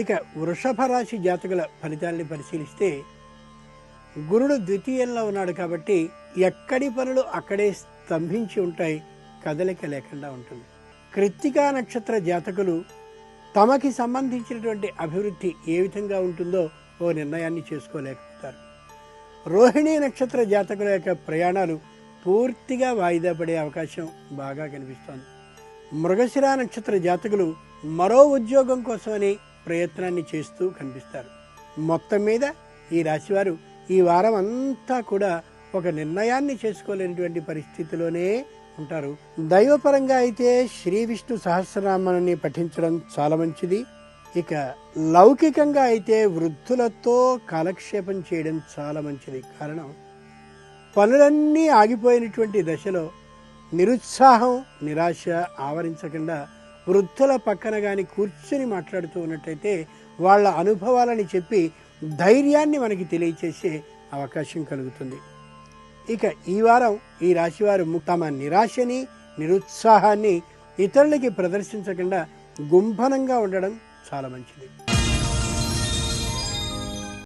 ఇక వృషభ రాశి జాతకుల ఫలితాల్ని పరిశీలిస్తే గురుడు ద్వితీయంలో ఉన్నాడు కాబట్టి ఎక్కడి పనులు అక్కడే స్తంభించి ఉంటాయి కదలిక లేకుండా ఉంటుంది. కృత్తికా నక్షత్ర జాతకులు తమకి సంబంధించినటువంటి అభివృద్ధి ఏ విధంగా ఉంటుందో ఓ నిర్ణయాన్ని చేసుకోలేకపోతారు. రోహిణి నక్షత్ర జాతకుల యొక్క ప్రయాణాలు పూర్తిగా వాయిదా పడే అవకాశం బాగా కనిపిస్తోంది. మృగశిర నక్షత్ర జాతకులు మరో ఉద్యోగం కోసమని ప్రయత్నాన్ని చేస్తూ కనిపిస్తారు. మొత్తం మీద ఈ రాశివారు ఈ వారం అంతా కూడా ఒక నిర్ణయాన్ని చేసుకోలేనటువంటి పరిస్థితిలోనే ఉంటారు. దైవపరంగా అయితే శ్రీ విష్ణు సహస్రనామాన్ని పఠించడం చాలా మంచిది. ఇక లౌకికంగా అయితే వృద్ధులతో కాలక్షేపం చేయడం చాలా మంచిది. కారణం పనులన్నీ ఆగిపోయినటువంటి దశలో నిరుత్సాహం నిరాశ ఆవరించకుండా వృద్ధుల పక్కన కానీ కూర్చుని మాట్లాడుతూ ఉన్నట్టయితే వాళ్ళ అనుభవాలని చెప్పి ధైర్యాన్ని మనకి తెలియచేసే అవకాశం కలుగుతుంది. ఇక ఈ వారం ఈ రాశివారు తమ నిరాశని నిరుత్సాహాన్ని ఇతరులకి ప్రదర్శించకుండా గుంభనంగా ఉండడం చాలా మంచిది.